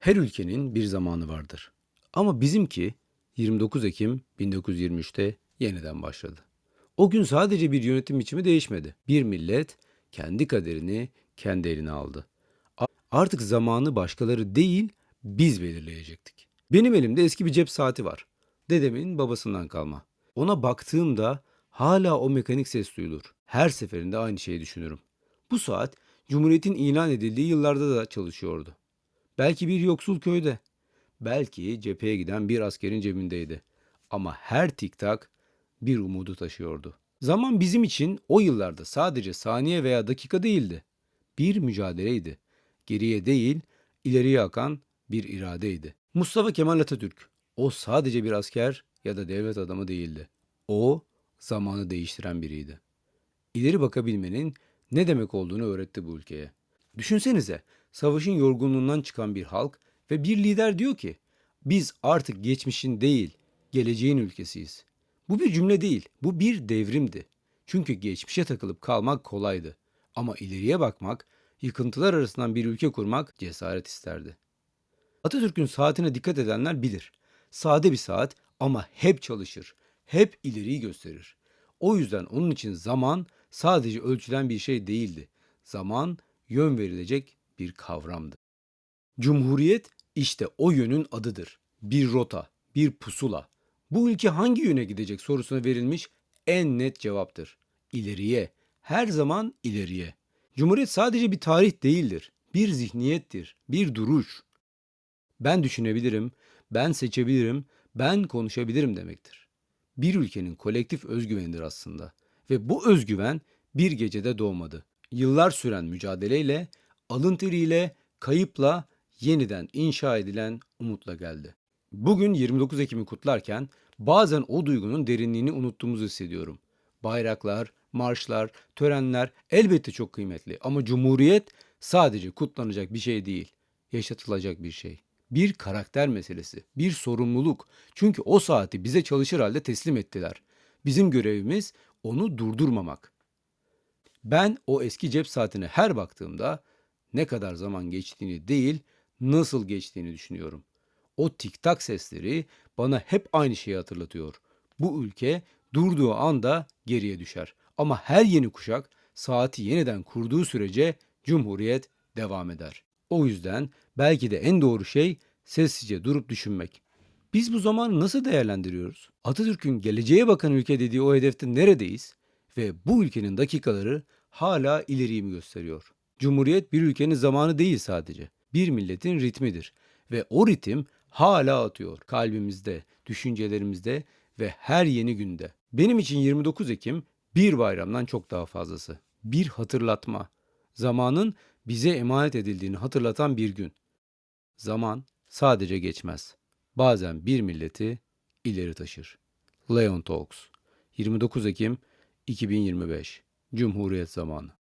Her ülkenin bir zamanı vardır. Ama bizimki 29 Ekim 1923'te yeniden başladı. O gün sadece bir yönetim biçimi değişmedi. Bir millet kendi kaderini kendi eline aldı. Artık zamanı başkaları değil, biz belirleyecektik. Benim elimde eski bir cep saati var. Dedemin babasından kalma. Ona baktığımda hala o mekanik ses duyulur. Her seferinde aynı şeyi düşünürüm. Bu saat Cumhuriyet'in ilan edildiği yıllarda da çalışıyordu. Belki bir yoksul köyde. Belki cepheye giden bir askerin cebindeydi. Ama her tiktak bir umudu taşıyordu. Zaman bizim için o yıllarda sadece saniye veya dakika değildi. Bir mücadeleydi. Geriye değil, ileriye akan bir iradeydi. Mustafa Kemal Atatürk, o sadece bir asker ya da devlet adamı değildi. O, zamanı değiştiren biriydi. İleri bakabilmenin ne demek olduğunu öğretti bu ülkeye. Düşünsenize, savaşın yorgunluğundan çıkan bir halk ve bir lider diyor ki, biz artık geçmişin değil, geleceğin ülkesiyiz. Bu bir cümle değil, bu bir devrimdi. Çünkü geçmişe takılıp kalmak kolaydı. Ama ileriye bakmak, yıkıntılar arasından bir ülke kurmak cesaret isterdi. Atatürk'ün saatine dikkat edenler bilir. Sade bir saat ama hep çalışır, hep ileriyi gösterir. O yüzden onun için zaman sadece ölçülen bir şey değildi. Zaman yön verilecek bir kavramdı. Cumhuriyet işte o yönün adıdır. Bir rota, bir pusula. Bu ülke hangi yöne gidecek sorusuna verilmiş en net cevaptır. İleriye, her zaman ileriye. Cumhuriyet sadece bir tarih değildir. Bir zihniyettir, bir duruş. Ben düşünebilirim, ben seçebilirim, ben konuşabilirim demektir. Bir ülkenin kolektif özgüvenidir aslında. Ve bu özgüven bir gecede doğmadı. Yıllar süren mücadeleyle, alın teriyle, kayıpla, yeniden inşa edilen umutla geldi. Bugün 29 Ekim'i kutlarken bazen o duygunun derinliğini unuttuğumuzu hissediyorum. Bayraklar, marşlar, törenler elbette çok kıymetli ama Cumhuriyet sadece kutlanacak bir şey değil, yaşatılacak bir şey. Bir karakter meselesi, bir sorumluluk. Çünkü o saati bize çalışır halde teslim ettiler. Bizim görevimiz onu durdurmamak. Ben o eski cep saatine her baktığımda ne kadar zaman geçtiğini değil, nasıl geçtiğini düşünüyorum. O tiktak sesleri bana hep aynı şeyi hatırlatıyor. Bu ülke durduğu anda geriye düşer. Ama her yeni kuşak saati yeniden kurduğu sürece cumhuriyet devam eder. O yüzden belki de en doğru şey sessizce durup düşünmek. Biz bu zamanı nasıl değerlendiriyoruz? Atatürk'ün geleceğe bakan ülke dediği o hedefte neredeyiz? Ve bu ülkenin dakikaları hala ileriyi mi gösteriyor? Cumhuriyet bir ülkenin zamanı değil sadece. Bir milletin ritmidir. Ve o ritim hala atıyor kalbimizde, düşüncelerimizde ve her yeni günde. Benim için 29 Ekim bir bayramdan çok daha fazlası. Bir hatırlatma. Zamanın bize emanet edildiğini hatırlatan bir gün. Zaman sadece geçmez. Bazen bir milleti ileri taşır. Leon Talks 29 Ekim 2025 Cumhuriyet zamanı